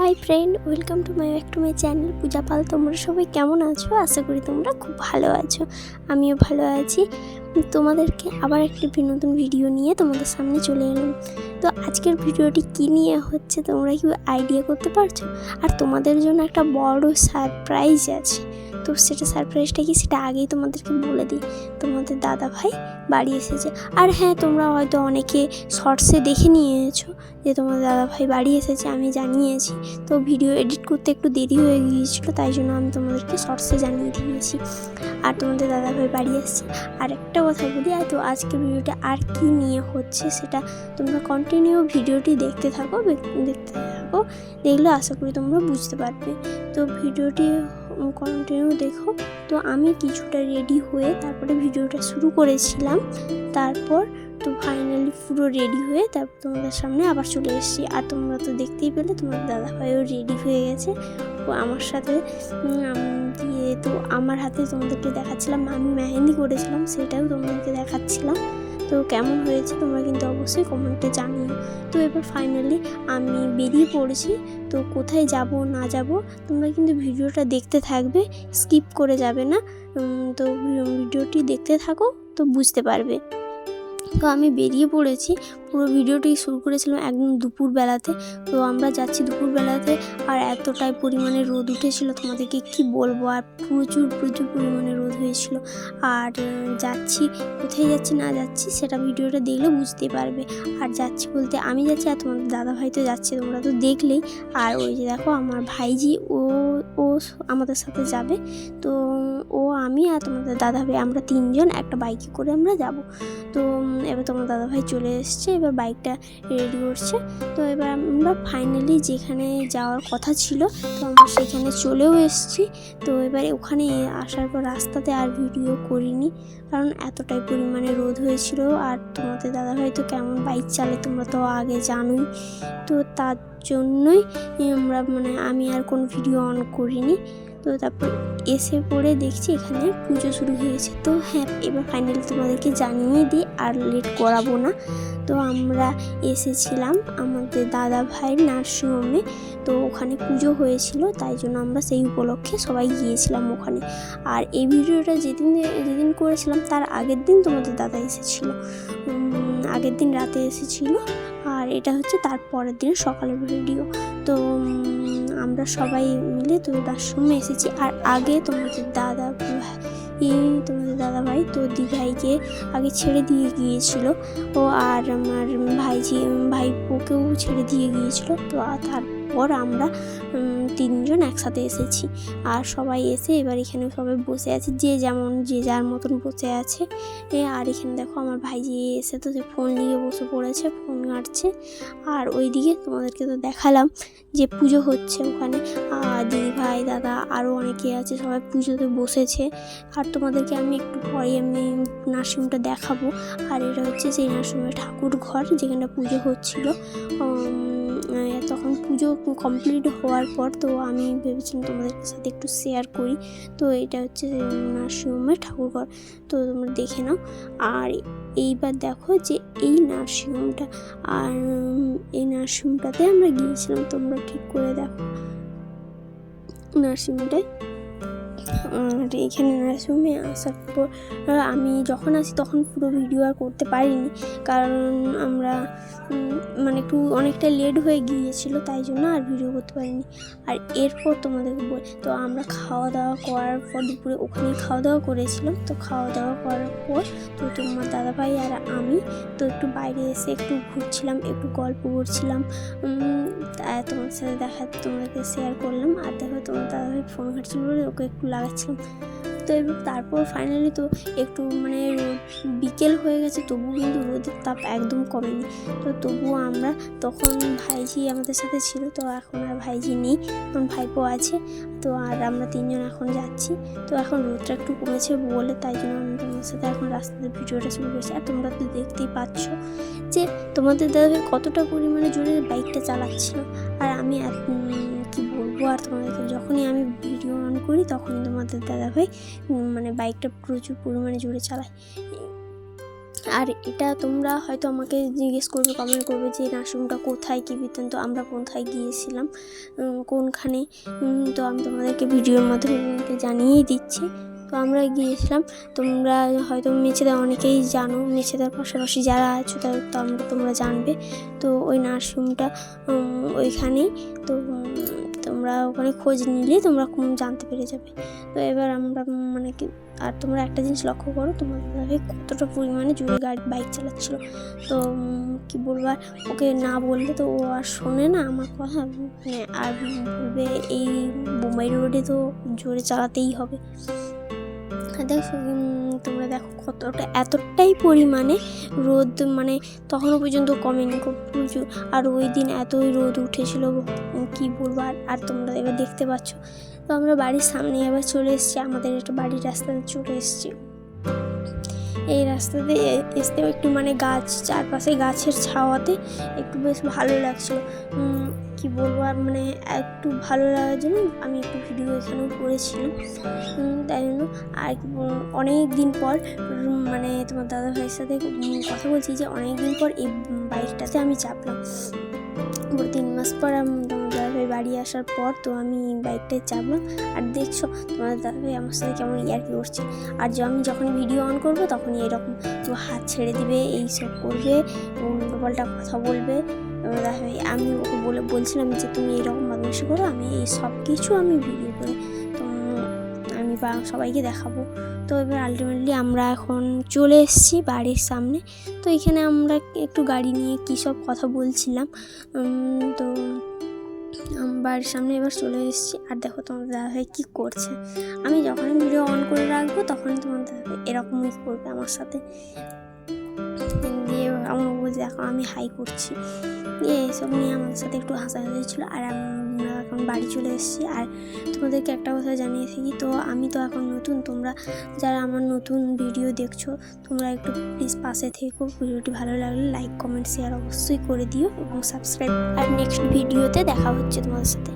Hi friend, welcome to my, back to my channel Puja Pal. তোমরা সবাই কেমন আছো? আশা করি তোমরা খুব ভালো আছো। আমিও ভালো আছি। তোমাদেরকে আবার একটি বিনোদন ভিডিও নিয়ে তোমাদের সামনে চলে এলাম। তো আজকের ভিডিওটি কী নিয়ে হচ্ছে তোমরা কি আইডিয়া করতে পারছ? আর তোমাদের জন্য একটা বড় সারপ্রাইজ আছে। তো সেটা সারপ্রাইজটা কি? সেটা আগেই তোমাদেরকে বলে দিই। তোমাদের দাদা ভাই বাড়ি এসেছে। আর হ্যাঁ তোমরা হয়তো অনেকে শর্টসে দেখে নিয়েছো যে তোমাদের দাদা ভাই বাড়ি এসেছে, আমি জানিয়েছি। তো ভিডিও এডিট করতে একটু দেরি হয়ে গিয়েছিল, তাই জন্য আমি তোমাদেরকে শর্টসে জানিয়ে দিয়েছি। আর তোমাদের দাদা ভাই বাড়ি এসেছে। আর একটা কথা বলি তো আজকে ভিডিওটা আর কি নিয়ে হচ্ছে সেটা তোমরা কন্টিনিউ ভিডিওটি দেখতে থাকো দেখতে থাকো। দেখলে আশা করি তোমরা বুঝতে পারবে। তো ভিডিওটি কন্টিনিউ দেখো। তো আমি কিছুটা রেডি হয়ে তারপরে ভিডিওটা শুরু করেছিলাম। তারপর তো ফাইনালি পুরো রেডি হয়ে তারপর তোমাদের সামনে আবার চলে এসেছি। আর তোমরা তো দেখতেই পেলে, তোমার দাদা ভাইও রেডি হয়ে গেছে। ও আমার সাথে দিয়ে তো আমার হাতে তোমাদেরকে দেখাচ্ছিলাম, আমি মেহেন্দি করেছিলাম, সেটাও তোমাদেরকে দেখাচ্ছিলাম। তো কেমন হয়েছে তোমরা কিন্তু অবশ্যই কমেন্টে জানিও। তো এবার ফাইনালি আমি বেরিয়ে পড়েছি, তো কোথায় যাব না যাব তোমরা কিন্তু ভিডিওটা দেখতে থাকবে স্কিপ করে যাবে না। তো ভিডিওটি দেখতে থাকো তো বুঝতে পারবে। তো আমি বেরিয়ে পড়েছি, পুরো ভিডিওটি শুরু করেছিলাম একদম দুপুরবেলাতে। তো আমরা যাচ্ছি দুপুরবেলাতে আর এতটাই পরিমাণে রোদ উঠেছিল, তোমাদেরকে কি বলব? আর প্রচুর প্রচুর পরিমাণে রোদ হয়েছিল আর যাচ্ছি, কোথায় যাচ্ছি না যাচ্ছি সেটা ভিডিওটা দেখলে বুঝতে পারবে। আর যাচ্ছি বলতে আমি যাচ্ছি আর তোমাদের দাদা ভাই তো যাচ্ছে, তোমরা তো দেখলেই। আর ওই যে দেখো আমার ভাইজি, ও ও আমাদের সাথে যাবে। তো আমি আর তোমাদের দাদা ভাই, আমরা তিনজন একটা বাইকে করে আমরা যাব। তো এবার তোমার দাদা ভাই চলে এসছে, এবার বাইকটা রেডি করছে। তো এবার আমরা ফাইনালি যেখানে যাওয়ার কথা ছিল, তো আমরা সেখানে চলেও এসেছি। তো এবার ওখানে আসার পর রাস্তাতে আর ভিডিও করিনি, কারণ এতটাই পরিমাণে রোদ হয়েছিল। আর তোমাদের দাদা ভাই তো কেমন বাইক চালে তোমরা তো আগে জানোই। তো তার জন্যই আমরা মানে আমি আর কোনো ভিডিও অন করিনি। তো তারপর এসে পড়ে দেখছি এখানে পুজো শুরু হয়েছে। তো হ্যাঁ এবার ফাইনালি তোমাদেরকে জানিয়ে দিই, আর লেট করাবো না। তো আমরা এসেছিলাম আমাদের দাদা ভাইয়ের নার্সিংহোমে। তো ওখানে পুজো হয়েছিল, তাই জন্য আমরা সেই উপলক্ষে সবাই গিয়েছিলাম ওখানে। আর এই ভিডিওটা যেদিন যেদিন করেছিলাম, তার আগের দিন তোমাদের দাদা এসেছিল। আগের দিন রাতে এসেছিল। আর এটা হচ্ছে তার পরের দিন সকালের ভিডিও। তো আমরা সবাই মিলে তো সময় এসেছি। আর আগে তোমাদের দাদা তোমাদের দাদা ভাই তো দিভাইকে আগে ছেড়ে দিয়ে গিয়েছিল। ও আর আমার ভাইজি, ভাইপোকেও ছেড়ে দিয়ে গিয়েছিল। তো, আর তারপর আমরা তিনজন একসাথে এসেছি। আর সবাই এসে এবার এখানে সবাই বসে আছে, যে যেমন, যে যার মতন বসে আছে। আর এখানে দেখো আমার ভাইজি এসে তো সে ফোন নিয়ে বসে পড়েছে, ফোন ঘাঁটছে। আর ওইদিকে তোমাদেরকে তো দেখালাম যে পুজো হচ্ছে ওখানে। আর দিদি ভাই, দাদা আরও অনেকে আছে, সবাই পুজোতে বসেছে। আর তোমাদেরকে আমি একটু পরে আমি নার্সিংহোমটা দেখাবো। আর এটা হচ্ছে সেই নার্সিংহোমের ঠাকুর ঘর যেখানটা পুজো হচ্ছিল। তখন পুজো কমপ্লিট হওয়ার পর তো আমি ভেবেছিলাম তোমাদের সাথে একটু শেয়ার করি। তো এটা হচ্ছে নার্সিংহোমের ঠাকুরঘর। তো তোমরা দেখে নাও। আর এইবার দেখো যে এই নার্সিংহোমটা, আর এই নার্সিংহোমটাতে আমরা গিয়েছিলাম, তোমরা ঠিক করে দেখো। নার্সিংহোমটায় এখানে নার্সিংহোমে আসার পর আমি যখন আসি তখন পুরো ভিডিও আর করতে পারিনি। কারণ আমরা মানে একটু অনেকটা লেট হয়ে গিয়েছিল, তাই জন্য আর ভিডিও করতে পারিনি। আর এরপর তোমাদেরকে বল, তো আমরা খাওয়া দাওয়া করার পর দুপুরে ওখানে খাওয়া দাওয়া করেছিলাম। তো খাওয়া দাওয়া করার পর তো তোমার দাদাভাই আর আমি তো একটু বাইরে এসে একটু ঘুরছিলাম, একটু গল্প করছিলাম। তোমার সাথে দেখা, তোমাদেরকে শেয়ার করলাম। আর দেখো তোমার দাদাভাই ফোন ঘাটছিল ওকে একটু লাগাচ্ছিলাম। তো তারপর ফাইনালি তো একটু মানে বিকেল হয়ে গেছে, তবুও কিন্তু রোদের তাপ একদম কমেনি। তো তবুও আমরা তখন ভাইজি আমাদের সাথে ছিল, তো এখন আর ভাইজি নেই, এখন ভাইপো আছে। তো আর আমরা তিনজন এখন যাচ্ছি। তো এখন রোদটা একটু কমেছে বলে তাই জন্য আমি সাথে এখন রাস্তাতে ভিডিওটা শুরু করেছি। আর তোমরা তো দেখতেই পাচ্ছ যে তোমাদের দাদাভাই কতটা পরিমাণে জোরে বাইকটা চালাচ্ছিল। আর আমি আর তোমাদেরকে যখনই আমি ভিডিও অন করি, তখনই তোমাদের দাদাভাই ভাই মানে বাইকটা প্রচুর পরিমাণে জোরে চালায়। আর এটা তোমরা হয়তো আমাকে জিজ্ঞেস করবে কমেন্ট করবে যে নার্সিংটা কোথায়, কী বৃত্তান্ত? আমরা কোথায় গিয়েছিলাম? কোনখানে? তো আমি তোমাদেরকে ভিডিওর মাধ্যমে জানিয়েই দিচ্ছি। তো আমরা গিয়েছিলাম। তোমরা হয়তো মেছেদা অনেকেই জানো, মেছেদার পাশাপাশি যারা আছো তারা তো আমরা তোমরা জানবে। তো ওই নার্সিংটা ওইখানেই। তো তোমরা ওখানে খোঁজ নিলে তোমরা জানতে পেরে যাবে। তো এবার আমরা মানে কি, আর তোমরা একটা জিনিস লক্ষ্য করো, তোমাদের কতটা পরিমাণে জোরে গাড়ি, বাইক চালাচ্ছিল। তো কি বলব ওকে না বললে তো ও আর শোনে না আমার কথা। মানে আর বলবে, এই বোম্বাই রোডে তো জোরে চালাতেই হবে। দেখো তোমরা দেখো কতটা, এতটাই পরিমাণে রোদ মানে তখনও পর্যন্ত কমেনি খুব প্রচুর। আর ওই দিন এতই রোদ উঠেছিল কি বলব, আর আর তোমরা এবার দেখতে পাচ্ছ। তো আমরা বাড়ির সামনে আবার চলে এসেছি, আমাদের একটা বাড়ির রাস্তাতে চলে এসেছি। এই রাস্তাতে আসতেও একটু মানে গাছ, চারপাশে গাছের ছাওয়াতে একটু বেশ ভালো লাগছিল। কি বলব আর মানে একটু ভালো লাগার জন্য আমি একটু ভিডিও এখানেও করেছিলাম। তাই জন্য আর অনেক দিন পর মানে তোমার দাদা ভাইয়ের সাথে কথা বলছি যে অনেক দিন পর এই বাইকটাতে আমি চাপলাম। তিন মাস পর আমি, তোমার বাড়ি আসার পর তো আমি বাইকটায় চাপলাম। আর দেখছ, তোমার দাদা ভাই আমার সাথে কেমন ইয়ার্কি করছে। আর আমি যখন ভিডিও অন করব তখনই এরকম, তো হাত ছেড়ে দিবে, এইসব করবে, উল্টোপাল্টা কথা বলবে। যায় আমি ওকে বলে, বলছিলাম যে তুমি এরকম বদমাশি করো, আমি এই সব কিছু আমি ভিডিও করে, তো আমি বা, সবাইকে দেখাবো। তো এবার আলটিমেটলি আমরা এখন চলে এসেছি বাড়ির সামনে। তো এখানে আমরা একটু গাড়ি নিয়ে কী সব কথা বলছিলাম। তো বাড়ির সামনে এবার চলে এসেছি। আর দেখো তোমার দাদাভাই কী করছে। আমি যখনই ভিডিও অন করে রাখব, তখনই তোমার দাদাভাই এরকমই করবে আমার সাথে। দিয়ে আমার দেখো, আমি হাই করছি। দিয়ে এইসব নিয়ে আমার সাথে একটু হাসাহাসি ছিল। আর এখন বাড়ি চলে এসেছি। আর তোমাদেরকে একটা কথা জানিয়ে থাকি তো আমি তো এখন নতুন, তোমরা যারা আমার নতুন ভিডিও দেখছ, তোমরা একটু প্লিজ পাশে থেকো। ভিডিওটি ভালো লাগলে লাইক কমেন্ট শেয়ার অবশ্যই করে দিও এবং সাবস্ক্রাইব আর নেক্সট ভিডিওতে দেখা হচ্ছে তোমাদের সাথে।